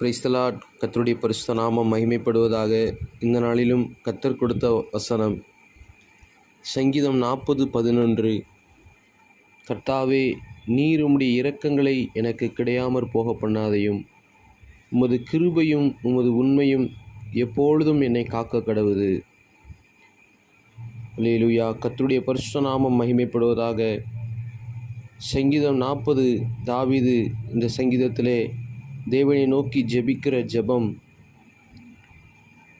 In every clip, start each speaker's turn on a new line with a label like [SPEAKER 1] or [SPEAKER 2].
[SPEAKER 1] Praise the Lord கத்தருடைய பரிசுத்த நாமம் மகிமைப்படுவதாக இந்த நாளிலும் கத்தர் கொடுத்த வசனம். சங்கீதம் நாற்பது பதினொன்று. கர்த்தாவே நீர் உம்முடைய இரக்கங்களை எனக்கு கிடையாமற் போக பண்ணாதையும் உமது கிருபையும் உமது உண்மையும் எப்பொழுதும் என்னை காக்க கடவுது. லேலுயா கத்துடைய பரிசுத்த நாமம் மகிமைப்படுவதாக சங்கீதம் நாற்பது. தாவீது இந்த சங்கீதத்திலே தேவனை நோக்கி ஜெபிக்கிற ஜெபம்.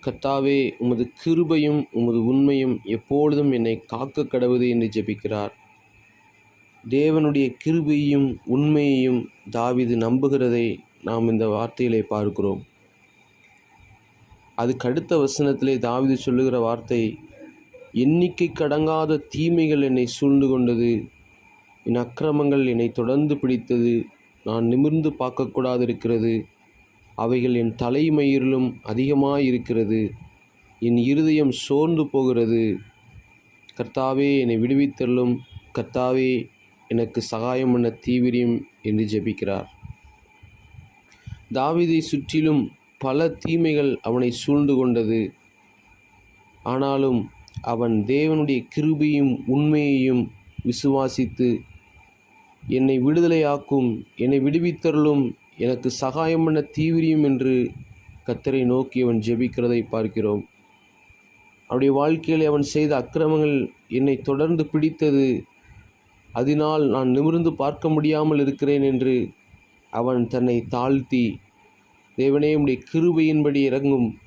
[SPEAKER 1] கத்தாவே உமது கிருபையும் உமது உண்மையும் எப்பொழுதும் என்னை காக்க கடவுது என்று ஜெபிக்கிறார். தேவனுடைய கிருபையும் உண்மையையும் தாவிது நம்புகிறதை நாம் இந்த வார்த்தையிலே பார்க்கிறோம். அதுக்கு அடுத்த வசனத்திலே தாவீது சொல்லுகிற வார்த்தை எண்ணிக்கை கடங்காத தீமைகள் என்னை சூழ்ந்து கொண்டது என் அக்கிரமங்கள் என்னை தொடர்ந்து பிடித்தது நான் நிமிர்ந்து பார்க்கக்கூடாது இருக்கிறது அவைகள் என் தலைமயிரிலும் அதிகமாயிருக்கிறது. என் இருதயம் சோர்ந்து போகிறது. கர்த்தாவே என்னை விடுவித்தள்ளும் கர்த்தாவே எனக்கு சகாயம் பண்ண தீவிரியம் என்று ஜெபிக்கிறார். தாவிதை சுற்றிலும் பல தீமைகள் அவனை சூழ்ந்து கொண்டது. ஆனாலும் அவன் தேவனுடைய கிருபையும் உண்மையையும் விசுவாசித்து என்னை விடுதலையாக்கும் என்னை விடுவித்தருளும் எனக்கு சகாயம் பண்ண தீவிரியும் என்று கத்தரை நோக்கி அவன் ஜெபிக்கிறதை பார்க்கிறோம். அவனுடைய வாழ்க்கையில் அவன் செய்த அக்கிரமங்கள் என்னை தொடர்ந்து பிடித்தது. அதனால் நான் நிமிர்ந்து பார்க்க முடியாமல் இருக்கிறேன் என்று அவன் தன்னை தாழ்த்தி தேவனே உடைய கிருபையின்படி இறங்கும்.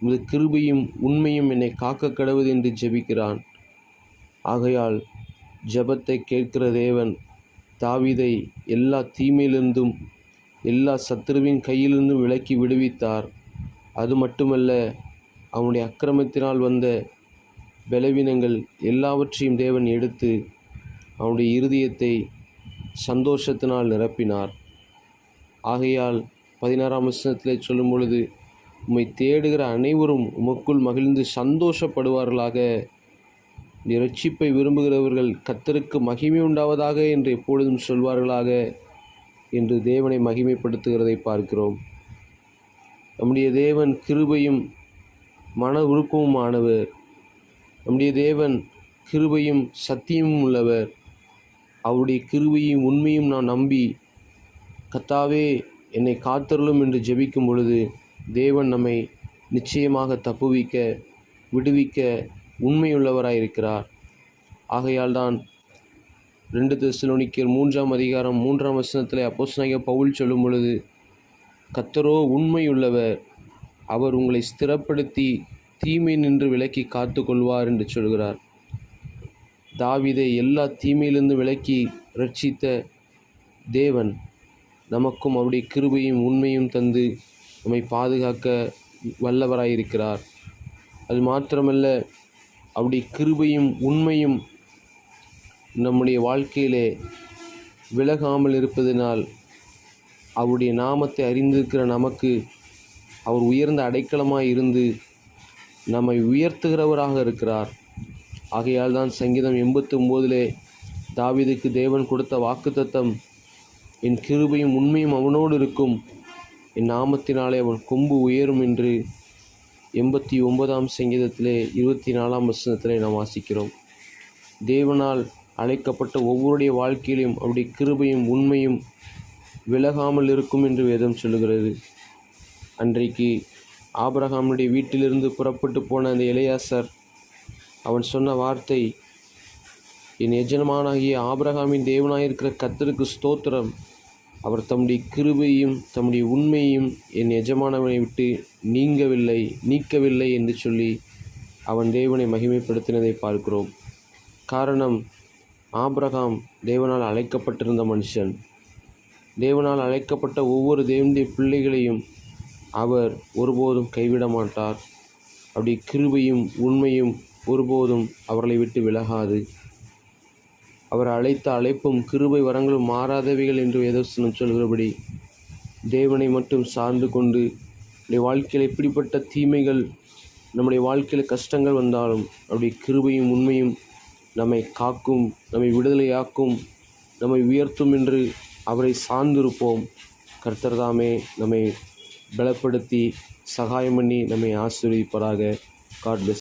[SPEAKER 1] உமது கிருபையும் உண்மையும் என்னை காக்க கடவுது என்று ஜெபிக்கிறான். ஆகையால் ஜபத்தை கேட்கிற தேவன் தாவிதை எல்லா தீமையிலிருந்தும் எல்லா சத்துருவின் கையிலிருந்தும் விலக்கி விடுவித்தார். அது மட்டுமல்ல அவனுடைய அக்கிரமத்தினால் வந்த பலவீனங்கள் எல்லாவற்றையும் தேவன் எடுத்து அவனுடைய இருதயத்தை சந்தோஷத்தினால் நிரப்பினார். ஆகையால் பதினாறாம் வருஷத்தில் சொல்லும் பொழுது உம்மை தேடுகிற அனைவரும் உமக்குள் மகிழ்ந்து சந்தோஷப்படுவார்களாக நீ ரட்சிப்பை விரும்புகிறவர்கள் கத்தருக்கு மகிமை உண்டாவதாக என்று எப்பொழுதும் சொல்வார்களாக என்று தேவனை மகிமைப்படுத்துகிறதை பார்க்கிறோம். நம்முடைய தேவன் கிருபையும் மன உருக்கமுமானவர். நம்முடைய தேவன் கிருபையும் சத்தியமும் உள்ளவர். அவருடைய கிருபையும் உண்மையும் நான் நம்பி கத்தாவே என்னை காத்தருளும் என்று ஜெபிக்கும் பொழுது தேவன் நம்மை நிச்சயமாக தப்புவிக்க விடுவிக்க உண்மையுள்ளவராயிருக்கிறார் ஆகையால் தான் ரெண்டு தெசலோனிக்கர் மூன்றாம் அதிகாரம் மூன்றாம் வசனத்தில் அப்போஸ்தலனாகிய பவுல் சொல்லும் பொழுது கத்தரோ உண்மையுள்ளவர். அவர் உங்களை ஸ்திரப்படுத்தி தீமை நின்று விலக்கி காத்து கொள்வார் என்று சொல்கிறார். தாவிதை எல்லா தீமையிலிருந்து விலக்கி ரட்சித்த தேவன் நமக்கும் அவருடைய கிருபையும் உண்மையும் தந்து நம்மை பாதுகாக்க வல்லவராயிருக்கிறார். அது மாத்திரமல்ல அப்படி கிருபையும் உண்மையும் நம்முடைய வாழ்க்கையிலே விலகாமல் இருப்பதினால் அவருடைய நாமத்தை அறிந்திருக்கிற நமக்கு அவர் உயர்ந்த அடைக்கலமாக இருந்து நம்மை உயர்த்துகிறவராக இருக்கிறார். ஆகையால் தான் சங்கீதம் எண்பத்தி ஒம்போதிலே தாவீதுக்கு தேவன் கொடுத்த வாக்குத்தத்தம் என் கிருபையும் உண்மையும் அவனோடு இருக்கும் என் நாமத்தினாலே அவன் கொம்பு உயரும் என்று எண்பத்தி ஒன்பதாம் சங்கீதத்திலே இருபத்தி நாலாம் வசனத்திலே நாம் வாசிக்கிறோம். தேவனால் அழைக்கப்பட்ட ஒவ்வொருடைய வாழ்க்கையிலும் அவருடைய கிருபையும் உண்மையும் விலகாமல் இருக்கும் என்று வேதம் சொல்லுகிறது. அன்றைக்கு ஆபிரகாமுடைய வீட்டிலிருந்து புறப்பட்டு போன அந்த இளையாசர் அவன் சொன்ன வார்த்தை என் எஜமானாகிய ஆபரகாமின் தேவனாயிருக்கிற கத்தருக்கு ஸ்தோத்திரம். அவர் தம்முடைய கிருபையும் தம்முடைய உண்மையும் என் எஜமானவனை விட்டு நீங்கவில்லை நீக்கவில்லை என்று சொல்லி அவன் தேவனை மகிமைப்படுத்தினதை பார்க்கிறோம். காரணம் ஆபிரகாம் தேவனால் அழைக்கப்பட்டிருந்த மனுஷன். தேவனால் அழைக்கப்பட்ட ஒவ்வொரு தேவனுடைய பிள்ளைகளையும் அவர் ஒருபோதும் கைவிட மாட்டார். அப்படி கிருபையும் உண்மையும் ஒருபோதும் அவர்களை விட்டு விலகாது. அவர் அழைத்த அழைப்பும் கிருபை வரங்களும் மாறாதவைகள் என்று வேதவசனம் சொல்கிறபடி தேவனை மட்டும் சார்ந்து கொண்டு நம்முடைய வாழ்க்கையில் எப்படிப்பட்ட தீமைகள் நம்முடைய வாழ்க்கையில் கஷ்டங்கள் வந்தாலும் நம்முடைய கிருபையும் உண்மையும் நம்மை காக்கும் நம்மை விடுதலையாக்கும் நம்மை உயர்த்தும் என்று அவரை சார்ந்திருப்போம். கர்த்தர்தாமே நம்மை பலப்படுத்தி சகாயம் பண்ணி நம்மை ஆசீர்வதிப்பாராக. God plus